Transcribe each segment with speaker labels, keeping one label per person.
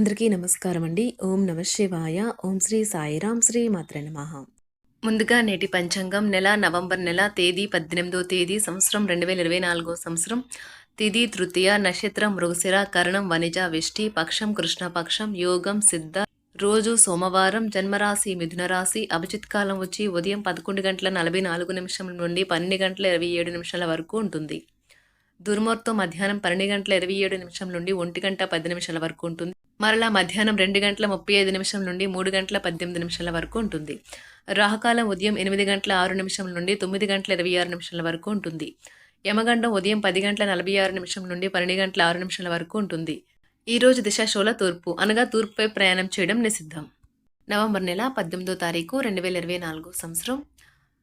Speaker 1: అందరికీ నమస్కారం అండి. ఓం నమ శివాయ. ఓం శ్రీ సాయిరాం శ్రీ మాత్ర నమః. ముందుగా నేటి పంచాంగం నెల నవంబర్ నెల తేదీ పద్దెనిమిదో తేదీ సంవత్సరం రెండు వేల ఇరవై నాలుగో సంవత్సరం. తిథి తృతీయ నక్షత్రం మృగశిర కరణం వనిజ విష్టి పక్షం కృష్ణపక్షం యోగం సిద్ధ. రోజు సోమవారం జన్మరాశి మిథున రాశి అభిజిత్ కాలం వచ్చి ఉదయం పదకొండు గంటల నలభై నాలుగు నిమిషం నుండి పన్నెండు గంటల ఇరవై ఏడు నిమిషాల వరకు ఉంటుంది. దుర్ముహూర్తం మధ్యాహ్నం పన్నెండు గంటల ఇరవై ఏడు నిమిషం నుండి ఒంటి గంట పది నిమిషాల వరకు ఉంటుంది. మరలా మధ్యాహ్నం రెండు గంటల ముప్పై ఐదు నిమిషం నుండి మూడు గంటల పద్దెనిమిది నిమిషాల వరకు ఉంటుంది. రాహకాలం ఉదయం ఎనిమిది గంటల ఆరు నిమిషం నుండి తొమ్మిది గంటల ఇరవై ఆరు నిమిషాల వరకు ఉంటుంది. యమగండం ఉదయం పది గంటల నలభై ఆరు నిమిషం నుండి పన్నెండు గంటల ఆరు నిమిషాల వరకు ఉంటుంది. ఈ రోజు దిశాశోల తూర్పు అనగా తూర్పుపై ప్రయాణం చేయడం నిషిద్ధం. నవంబర్ నెల పద్దెనిమిదో తారీఖు రెండు వేల ఇరవై నాలుగు సంవత్సరం.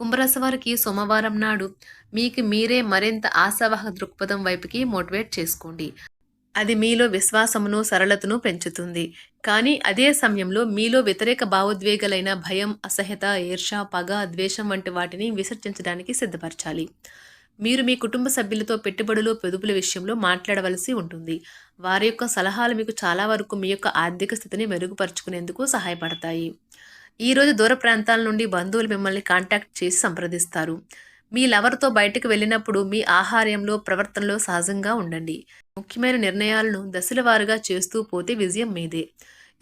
Speaker 1: కుంభరాశి వారికి సోమవారం నాడు మీకు మీరే మరింత ఆశావాహ దృక్పథం వైపుకి మోటివేట్ చేసుకోండి. అది మీలో విశ్వాసమును సరళతను పెంచుతుంది. కానీ అదే సమయంలో మీలో వ్యతిరేక భావోద్వేగాలైన భయం అసహ్యత ఈర్ష పగ ద్వేషం వంటి వాటిని విసర్జించడానికి సిద్ధపరచాలి. మీరు మీ కుటుంబ సభ్యులతో పెట్టుబడులు పొదుపుల విషయంలో మాట్లాడవలసి ఉంటుంది. వారి యొక్క సలహాలు మీకు చాలా వరకు మీ యొక్క ఆర్థిక స్థితిని మెరుగుపరుచుకునేందుకు సహాయపడతాయి. ఈరోజు దూర ప్రాంతాల నుండి బంధువులు మిమ్మల్ని కాంటాక్ట్ చేసి సంప్రదిస్తారు. మీ లవర్తో బయటకు వెళ్ళినప్పుడు మీ ఆహార్యంలో ప్రవర్తనలో సహజంగా ఉండండి. ముఖ్యమైన నిర్ణయాలను దశల వారుగా చేస్తూ పోతే విజయం మీదే.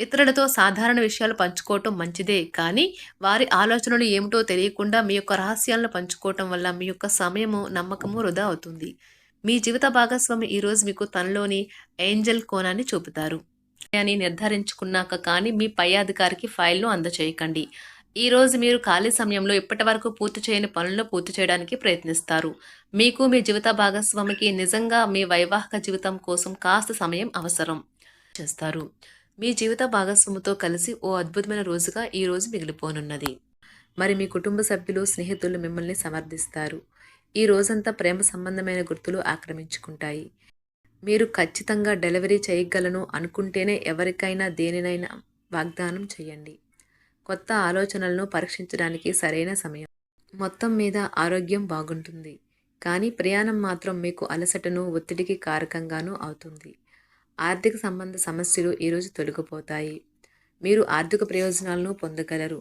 Speaker 1: ఇతరులతో సాధారణ విషయాలు పంచుకోవటం మంచిదే కానీ వారి ఆలోచనలు ఏమిటో తెలియకుండా మీ యొక్క రహస్యాలను పంచుకోవటం వల్ల మీ యొక్క సమయము నమ్మకము వృధా అవుతుంది. మీ జీవిత భాగస్వామి ఈరోజు మీకు తనలోని ఏంజల్ కోణాన్ని చూపుతారు. అని నిర్ధారించుకున్నాక కానీ మీ పై అధికారికి ఫైల్ను అందచేయకండి. ఈ రోజు మీరు ఖాళీ సమయంలో ఇప్పటి వరకు పూర్తి చేయని పనులను పూర్తి చేయడానికి ప్రయత్నిస్తారు. మీకు మీ జీవిత భాగస్వామికి నిజంగా మీ వైవాహిక జీవితం కోసం కాస్త సమయం అవసరం చేస్తారు. మీ జీవిత భాగస్వామితో కలిసి ఓ అద్భుతమైన రోజుగా ఈ రోజు మిగిలిపోనున్నది. మరి మీ కుటుంబ సభ్యులు స్నేహితులు మిమ్మల్ని సమర్థిస్తారు. ఈ రోజంతా ప్రేమ సంబంధమైన గుర్తులు ఆక్రమించుకుంటాయి. మీరు ఖచ్చితంగా డెలివరీ చేయగలను అనుకుంటేనే ఎవరికైనా దేనినైనా వాగ్దానం చేయండి. కొత్త ఆలోచనలను పరీక్షించడానికి సరైన సమయం. మొత్తం మీద ఆరోగ్యం బాగుంటుంది. కానీ ప్రయాణం మాత్రం మీకు అలసటను ఒత్తిడికి కారకంగానూ అవుతుంది. ఆర్థిక సంబంధ సమస్యలు ఈరోజు తొలగిపోతాయి. మీరు ఆర్థిక ప్రయోజనాలను పొందగలరు.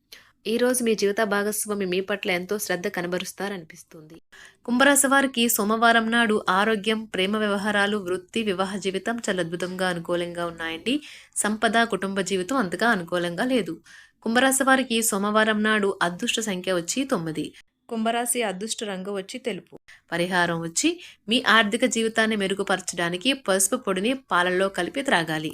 Speaker 1: ఈరోజు మీ జీవిత భాగస్వామి మీ పట్ల ఎంతో శ్రద్ధ కనబరుస్తారనిపిస్తుంది. కుంభరాశి వారికి సోమవారం నాడు ఆరోగ్యం ప్రేమ వ్యవహారాలు వృత్తి వివాహ జీవితం చాలా అద్భుతంగా అనుకూలంగా ఉన్నాయండి. సంపద కుటుంబ జీవితం అంతగా అనుకూలంగా లేదు. కుంభరాశి వారికి సోమవారం నాడు అదృష్ట సంఖ్య వచ్చి తొమ్మిది. కుంభరాశి అదృష్ట రంగు వచ్చి తెలుపు. పరిహారం వచ్చి మీ ఆర్థిక జీవితాన్ని మెరుగుపరచడానికి పసుపు పొడిని పాలల్లో కలిపి త్రాగాలి.